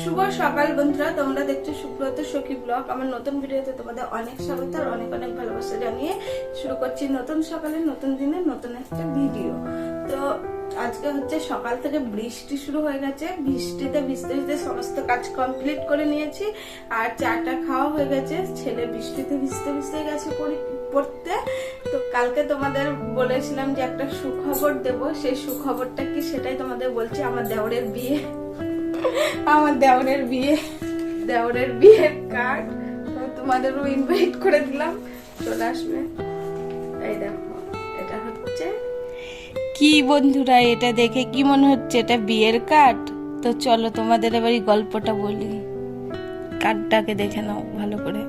শুভ সকাল বন্ধুরা, তোমরা দেখছ সুব্রত সখী ব্লগ। আমার নতুন ভিডিওতে তোমাদের অনেক স্বাগত আর অনেক অনেক ভালোবাসা জানিয়ে শুরু করছি নতুন সকালে নতুন দিনে নতুন একটা ভিডিও। তো আজকে হচ্ছে সকাল থেকে বৃষ্টি শুরু হয়ে গেছে। বৃষ্টিতে ভিজতে ভিজতে সমস্ত কাজ কমপ্লিট করে নিয়েছি আর চাটা খাওয়া হয়ে গেছে। ছেলে বৃষ্টিতে ভিজতে ভিজতে গেছে পড়তে। তো কালকে তোমাদের বলেছিলাম যে একটা সুখবর দেব। সেই সুখবরটা কি সেটাই তোমাদের বলছি। আমার দেওরের বিয়ে। আমার দেওরের বিয়ে দেওরের বিয়ের কার্ড। তোমাদেরও ইনভাইট করে দিলাম চলে আসবে। এই দেখো এটা হচ্ছে। কি বন্ধুরা এটা দেখে কি মনে হচ্ছে? এটা বিয়ের কার্ড? তো চলো তোমাদের এবার এই গল্পটা বলি। কার্ডটাকে দেখে নাও ভালো করে।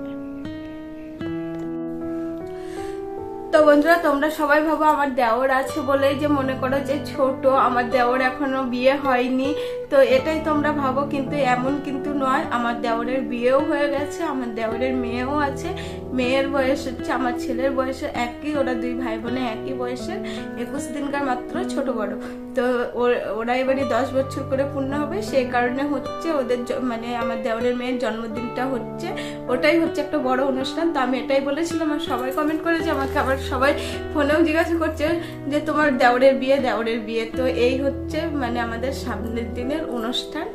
তো বন্ধুরা তোমরা সবাই ভাবো আমার দেওর আছে বলেই যে মনে করো যে ছোট। আমার দেওর এখনও বিয়ে হয়নি। তো এটাই তোমরা ভাবো, কিন্তু এমন কিন্তু নয়। আমার দেওরের বিয়েও হয়ে গেছে, আমার দেওরের মেয়েও আছে। মেয়ের বয়স হচ্ছে, আমার ছেলের বয়সে একই, ওরা দুই ভাই বোনে একই বয়সের। একুশ দিনকার মাত্র ছোট বড়। তো ওর- এবারে দশ বছর করে পূর্ণ হবে, সেই কারণে হচ্ছে ওদের মানে আমার দেওরের মেয়ের জন্মদিনটা হচ্ছে। ওটাই হচ্ছে একটা বড় অনুষ্ঠান। তো আমি এটাই বলেছিলাম, আর সবাই কমেন্ট করেছে আমাকে আবার সবাই ফোনেও জিজ্ঞাসা করছে যে তোমার দেওরের বিয়ে দেওরের বিয়ে। তো এই হচ্ছে মানে আমাদের সামনের দিনের অনুষ্ঠান।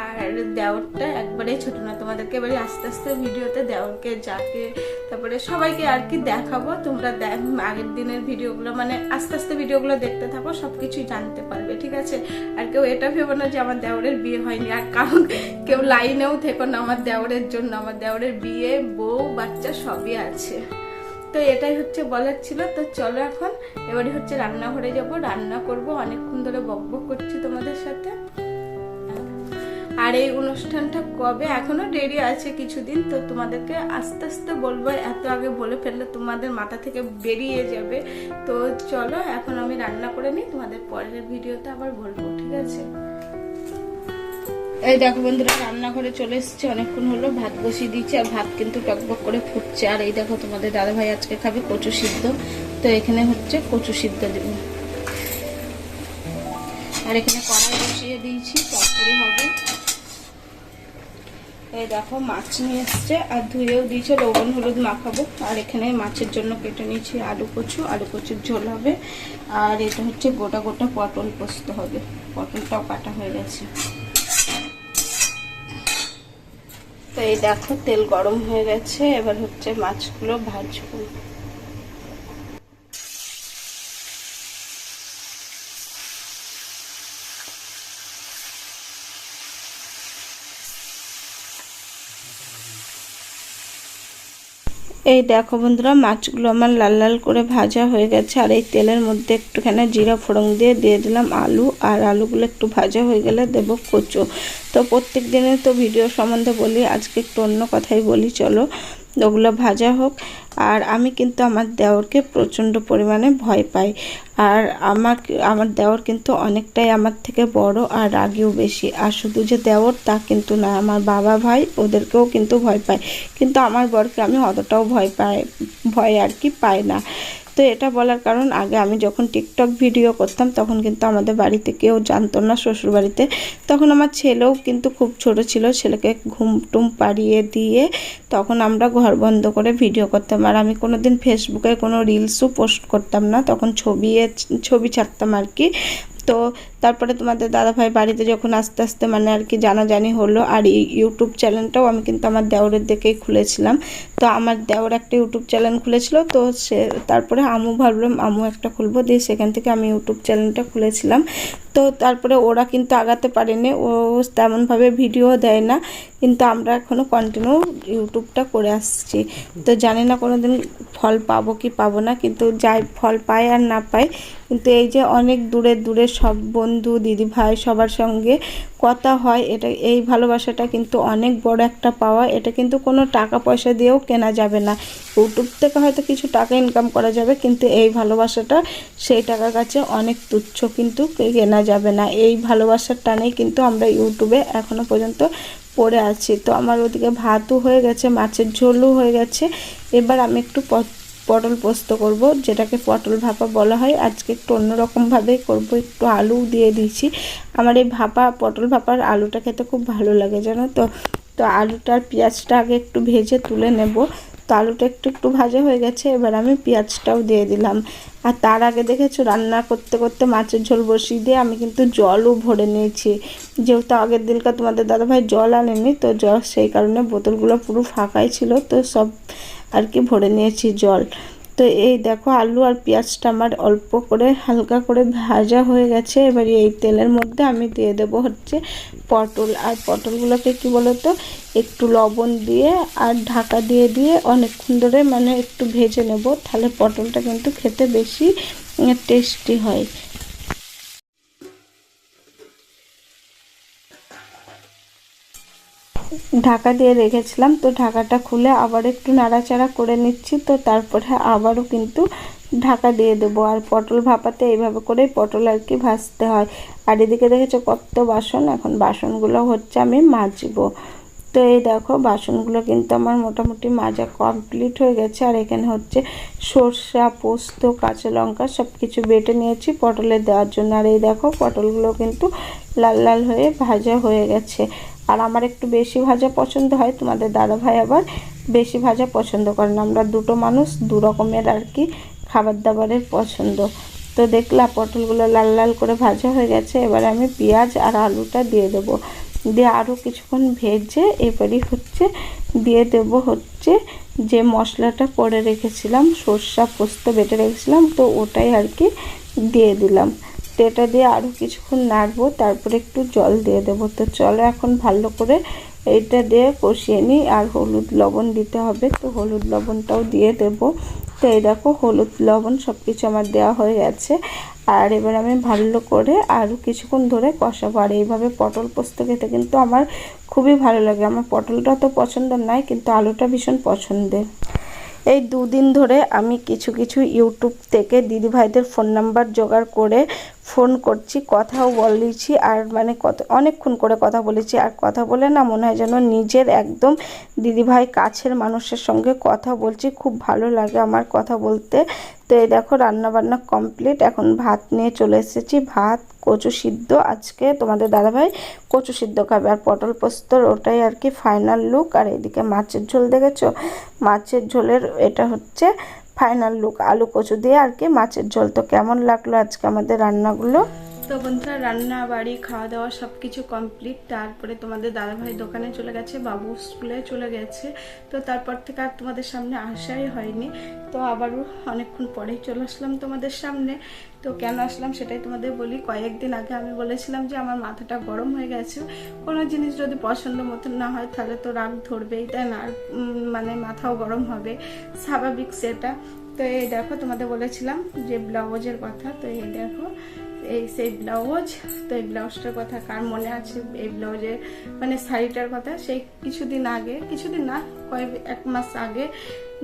আর দেওরটা একবারেই ছোট না, তোমাদেরকে এবারে আস্তে আস্তে ভিডিওতে দেওরকে, যাকে, তারপরে সবাইকে আর কি দেখাবো। তোমরা আগের দিনের ভিডিওগুলো মানে আস্তে আস্তে ভিডিওগুলো দেখতে থাকো সব কিছুই জানতে পারবে, ঠিক আছে? আর কেউ এটা ভেবো না যে আমার দেওরের বিয়ে হয়নি। আর কারণ কেউ লাইনেও থেকো না, আমার দেওরের জন্য। আমার দেওরের বিয়ে, বউ, বাচ্চা সবই আছে। তো এটাই হচ্ছে বলার ছিল। তো চলো এখন, এবারে হচ্ছে রান্নাঘরে যাব। রান্না করব, অনেকক্ষণ ধরে বক বক করছি তোমাদের সাথে। আর এই অনুষ্ঠানটা কবে? এখনও দেরি আছে কিছুদিন, তো তোমাদেরকে আস্তে আস্তে বলব, এত আগে বলে ফেললে তোমাদের মাথা থেকে বেরিয়ে যাবে। তো চলো, এখন আমি রান্না করে নিই, তোমাদের পরের ভিডিওতে আবার বলব, ঠিক আছে? এই দেখো বন্ধুরা, রান্নাঘরে চলে এসেছে, অনেকক্ষণ হলো, ভাত বসিয়ে দিয়েছি, আর ভাত কিন্তু টকবক করে ফুটছে। আর এই দেখো তোমাদের দাদা ভাই আজকে খাবে কচু সিদ্ধ, তো এখানে হচ্ছে কচু সিদ্ধ দেব। আর এখানে কড়াই বসিয়ে দিয়েছি, তরকারি হবে। এই দেখো, মাছ নিয়ে এসছে। আর ধুয়েও দিয়েছে, লবণ, হলুদ মাখাবো। আর এখানে মাছের জন্য কেটে নিয়েছি আলু কচু। আলু কচুর ঝোল হবে। আর এটা হচ্ছে গোটা গোটা পটল পোস্ত হবে। পটলটাও কাটা হয়ে গেছে। তো এই দেখো, তেল গরম হয়ে গেছে। এবার হচ্ছে মাছগুলো ভাজবো। এই দেখো বন্ধুরা, মাছগুলো আমার লাল লাল করে ভাজা হয়ে গেছে। আর এই তেলের মধ্যে একটুখানি জিরা ফোড়ন দিয়ে দিয়ে দিলাম আলু। আর আলুগুলো একটু ভাজা হয়ে গেলে দেব কচু। তো প্রত্যেক দিনে তো ভিডিও সম্বন্ধে বলি, আজকে একটু অন্য কথাই বলি, চলো। ওগুলো ভাজা হোক। আর আমি কিন্তু আমার দেওরকে প্রচণ্ড পরিমাণে ভয় পাই। আর আমার আমার দেওর কিন্তু অনেকটাই আমার থেকে বড় আর রাগেও বেশি। আর শুধু যে দেওর, তা কিন্তু না। আমার বাবা ভাই ওদেরকেও কিন্তু ভয় পায়। কিন্তু আমার বরকে আমি অতটাও ভয় পাই ভয় আর কি পাই না। তো এটা বলার কারণ, আগে আমি যখন টিকটক ভিডিও করতাম, তখন কিন্তু আমাদের বাড়িতে কেউ জানতো না শ্বশুর বাড়িতে তখন আমার ছেলেও কিন্তু খুব ছোট ছিল, ছেলেকে ঘুম টুম পাড়িয়ে দিয়ে তখন আমরা ঘর বন্ধ করে ভিডিও করতাম। আর আমি কোনো দিন ফেসবুকে কোনো রিলসও পোস্ট করতাম না, তখন ছবি ছবি ছাড়তাম আর কি। তো তারপরে তোমাদের দাদাভাই বাড়িতে যখন আস্তে আস্তে মানে আর কি জানাজানি হলো, আর এই ইউটিউব চ্যানেলটাও আমি কিন্তু আমার দেওরের দিকেই খুলেছিলাম। তো আমার দেওর একটা ইউটিউব চ্যানেল খুলেছিল, তো সে তারপরে আমু ভাবলাম, আমু একটা খুলবো। দিয়ে সেখান থেকে আমি ইউটিউব চ্যানেলটা খুলেছিলাম। তো তারপরে ওরা কিন্তু আগাতে পারেনি, ও তেমনভাবে ভিডিও দেয় না। কিন্তু আমরা এখনও কন্টিনিউ ইউটিউবটা করে আসছি। তো জানি না কোনো দিন ফল পাবো কি পাবো না, কিন্তু যাই ফল পাই আর না পাই, কিন্তু এই যে অনেক দূরে দূরে সব বন্ধু, দিদি ভাই সবার সঙ্গে কথা হয়, এটা এই ভালোবাসাটা কিন্তু অনেক বড় একটা পাওয়া, এটা কিন্তু কোনো টাকা পয়সা দিয়েও কেনা যাবে না। ইউটিউব থেকে হয়তো কিছু টাকা ইনকাম করা যাবে, কিন্তু এই ভালোবাসাটা সেই টাকার কাছে অনেক তুচ্ছ কিন্তু কেনা যাবে না। এই ভালোবাসার টানেই কিন্তু আমরা ইউটিউবে এখনও পর্যন্ত পড়ে আছে। তো আমার ওদিকে ভাতও হয়ে গেছে, মাছের ঝোলও হয়ে গেছে। এবার আমি একটু পটল পোস্ত করব, যেটাকে পটল ভাপা বলা হয়। আজকে একটু অন্যরকমভাবেই করব, একটু আলু দিয়ে দিয়েছি। আমার এই ভাপা, পটল ভাপার আলুটা খেতে খুব ভালো লাগে, জানো তো? তো আলুটার পেঁয়াজটা আগে একটু ভেজে তুলে নেব। তো আলুটা একটু একটু ভাজা হয়ে গেছে, এবার আমি পেঁয়াজটাও দিয়ে দিলাম। আর তার আগে দেখেছ, রান্না করতে করতে মাছের ঝোল বসিয়ে দিয়ে আমি কিন্তু জলও ভরে নিয়েছি। যেহেতু আগের দিনকার তোমাদের দাদাভাই জল আনেনি, তো জল সেই কারণে বোতলগুলো পুরো ফাঁকাই ছিল, তো সব আর কি ভরে নিয়েছি জল। তো এই দেখো আলু আর পেঁয়াজটা আমার অল্প করে হালকা করে ভাজা হয়ে গেছে। এবার এই তেলের মধ্যে আমি দিয়ে দেব হচ্ছে পটল। আর পটলগুলোকে কি বলতো, একটু লবণ দিয়ে আর ঢাকা দিয়ে দিয়ে অনেকক্ষণ ধরে মানে একটু ভেজে নেব। তাহলে পটলটা কিন্তু খেতে বেশি টেস্টি হয়। ঢাকা দিয়ে রেখেছিলাম। তো ঢাকাটা খুলে আবার একটু নাড়াচাড়া করে নিচ্ছি। তো তারপরে আবারও কিন্তু ঢাকা দিয়ে দেবো। আর পটল ভাপাতে এইভাবে করেই পটল আর কি ভাজতে হয়। আর এদিকে দেখেছ কত বাসন? এখন বাসনগুলো হচ্ছে আমি মাজবো। তো এই দেখো, বাসনগুলো কিন্তু আমার মোটামুটি মাজা কমপ্লিট হয়ে গেছে। আর এখানে হচ্ছে সর্ষা, পোস্ত, কাঁচা লঙ্কা সব কিছু বেটে নিয়েছি পটলে দেওয়ার জন্য। আর এই দেখো, পটলগুলো কিন্তু লাল লাল হয়ে ভাজা হয়ে গেছে। আর আমার একটু বেশি ভাজা পছন্দ হয়, তোমাদের দাদা ভাই আবার বেশি ভাজা পছন্দ করেন। আমরা দুটো মানুষ দু রকমের আর কি খাবার দাবারের পছন্দ। তো দেখলা পটলগুলো লাল লাল করে ভাজা হয়ে গেছে, এবার আমি পেঁয়াজ আর আলুটা দিয়ে দেবো। দিয়ে আরও কিছুক্ষণ ভেজে এবারই হচ্ছে দিয়ে দেব হচ্ছে যে মশলাটা করে রেখেছিলাম, সর্ষা পোস্ত বেটে রেখেছিলাম, তো ওটাই আর কি দিয়ে দিলাম। এটা দিয়ে আরও কিছুক্ষণ নাড়বো, তারপরে একটু জল দিয়ে দেবো। তো চলো এখন ভালো করে এইটা দিয়ে কষিয়ে নিই, আর হলুদ লবণ দিতে হবে। তো হলুদ লবণটাও দিয়ে দেব। তো এই দেখো, হলুদ লবণ সব কিছু আমার দেওয়া হয়ে গেছে। আর এবার আমি ভালো করে আরও কিছুক্ষণ ধরে কষাবো। আর এইভাবে পটল পোস্ত খেতে কিন্তু আমার খুবই ভালো লাগে। আমার পটলটা তো পছন্দ নয়, কিন্তু আলুটা ভীষণ পছন্দের। এই দুদিন ধরে আমি কিছু কিছু ইউটিউব থেকে দিদিভাইদের ফোন নাম্বার জোগাড় করে ফোন করছি, কথাও বলেছি আর মানে কত, অনেকক্ষণ করে কথা বলেছি আর কথা বলে না মনে হয় যেন নিজের একদম দিদিভাই কাছের মানুষের সঙ্গে কথা বলছি। খুব ভালো লাগে আমার কথা বলতে। তো এই দেখো রান্নাবান্না কমপ্লিট এখন ভাত নিয়ে চলে এসেছি। ভাত, কচু সিদ্ধ। আজকে তোমাদের দাদাভাই কচু সিদ্ধ খাবে। আর পটল পোস্তর ওটাই আর কি ফাইনাল লুক আর এদিকে মাছের ঝোল দেখেছ? মাছের ঝোলের এটা হচ্ছে ফাইনাল লুক আলু কচু দিয়ে আর কি মাছের ঝোল। তো কেমন লাগল আজকে আমাদের রান্নাগুলো? তো বন্ধুরা, রান্না, বাড়ি, খাওয়া দাওয়া সব কিছু কমপ্লিট তারপরে তোমাদের দাদাভাই দোকানে চলে গেছে, বাবু স্কুলে চলে গেছে। তো তারপর থেকে আর তোমাদের সামনে আসাই হয়নি। তো আবারও অনেকক্ষণ পরেই চলে আসলাম তোমাদের সামনে। তো কেন আসলাম সেটাই তোমাদের বলি, কয়েকদিন আগে আমি বলেছিলাম যে আমার মাথাটা গরম হয়ে গেছে। কোনো জিনিস যদি পছন্দ মতন না হয়, তাহলে তো রাগ ধরবেই, তাই না? মানে মাথাও গরম হবে, স্বাভাবিক সেটা। তো এই দেখো তোমাদের বলেছিলাম যে ব্লাউজের কথা, তো এই দেখো। এই সেই ব্লাউজ, তো এই ব্লাউজটার কথা কার মনে আছে? এই ব্লাউজের মানে শাড়িটার কথা, সেই কিছুদিন আগে, কিছুদিন না, কয়েক, এক মাস আগে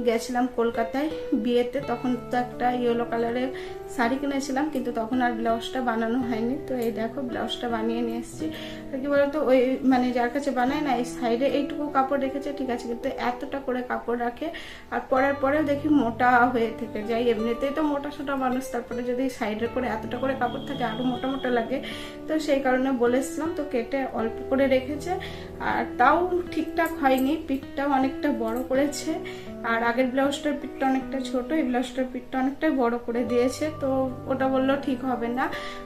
গেছিলাম কলকাতায়। বিয়েতে তখন তো একটা ইয়েলো কালারের শাড়ি কিনেছিলাম, কিন্তু তখন আর ব্লাউজটা বানানো হয়নি। তো এই দেখো, ব্লাউজটা বানিয়ে নিয়ে এসেছি। আর কি বলতো, ওই মানে যার কাছে বানায় না, এই সাইডে এইটুকু কাপড় রেখেছে, ঠিক আছে, কিন্তু এতটা করে কাপড় রাখে। আর পরার পরেও দেখি মোটা হয়ে থেকে যায়। এমনিতেই তো মোটা সোটা মানুষ, তারপরে যদি সাইডে করে এতটা করে কাপড় থাকে আরও মোটা মোটা লাগে। তো সেই কারণে বলেছিলাম, তো কেটে অল্প করে রেখেছে। আর তাও ঠিকঠাক হয়নি, পিঠটাও অনেকটা বড় করেছে। আর আগের ব্লাউজটার পিঠটা অনেকটা ছোট, এই ব্লাউজটার পিঠটা অনেকটাই বড় করে দিয়েছে, তো ওটা বলল ঠিক হবে না।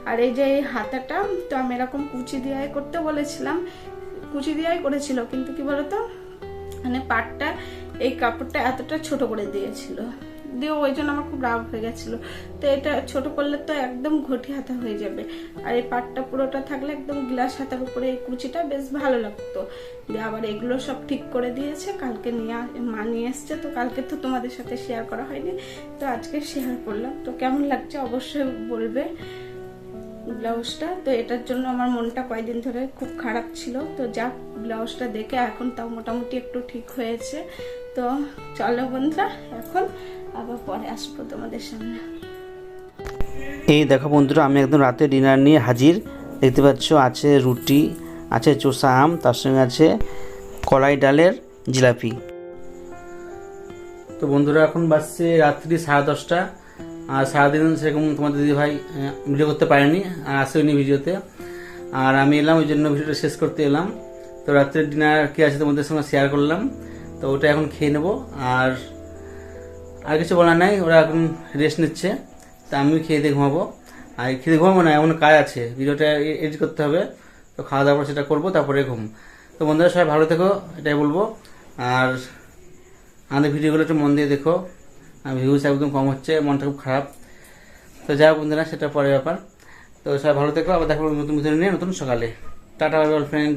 আর এই যে এই হাতাটা, তো আমি এরকম কুচি দিয়ে করতে বলেছিলাম, কুচি দিয়াই করেছিল, কিন্তু কি বলতো? মানে পাটটা, এই কাপড়টা এতটা ছোট করে দিয়েছিল। দিয়ে ওই জন্য আমার খুব রাগ হয়ে গেছিল। তো এটা ছোট করলে তো একদম ঘটি হাতা হয়ে যাবে। আর এই পাটটা পুরোটা থাকলে একদম গ্লাস হাতার উপরে এই কুচিটা বেশ ভালো লাগতো। দিয়ে আবার এগুলো সব ঠিক করে দিয়েছে, কালকে নিয়ে মা নিয়ে এসছে, তো কালকে তো তোমাদের সাথে শেয়ার করা হয়নি। তো আজকে শেয়ার করলাম। তো কেমন লাগছে অবশ্যই বলবে ব্লাউজটা। তো এটার জন্য আমার মনটা কয়েকদিন ধরে খুব খারাপ ছিল। তো যাক, ব্লাউজটা দেখে এখন তাও মোটামুটি একটু ঠিক হয়েছে। তো চলো বন্ধুরা, এখন আবার পরে আসব তোমাদের সামনে। এই দেখো বন্ধুরা, আমি একদম রাতে ডিনার নিয়ে হাজির। দেখতে পাচ্ছ আছে রুটি, আছে চোষা আম, তার সঙ্গে আছে কলাই ডালের জিলাপি। তো বন্ধুরা, এখন বাজছে রাত্রি সাড়ে দশটা। আর সারাদিন সেরকম তোমাদের দিদি ভাই ভিডিও করতে পারেনি, আর আসেনি ভিডিওতে আর আমি এলাম, ওই জন্য ভিডিওটা শেষ করতে এলাম। তো রাত্রের ডিনার কি আছে তোমাদের সঙ্গে শেয়ার করলাম। তো ওটা এখন খেয়ে নেব। আর আর কিছু বলার নাই, ওরা এখন রেস্ট নিচ্ছে। তা আমিও খেয়ে দিয়ে ঘুমাবো। আর খেয়ে ঘুমাবো না, এমন কাজ আছে। ভিডিওটা এডিট করতে হবে। তো খাওয়া দাওয়ার পর সেটা করব, তারপরে ঘুম। তো বন্ধুরা, সবাই ভালো থেকো, এটাই বলব। আর আমাদের ভিডিওগুলো একটু মন দিয়ে দেখো। আর ভিউজ একদম কম হচ্ছে, মনটা খুব খারাপ। তো যাই হোক বন্ধুরা, সেটা পরের ব্যাপার। তো সবাই ভালো থেকো, আবার দেখো নতুন ভিডিও নিয়ে, নতুন সকালে। Tata bye friend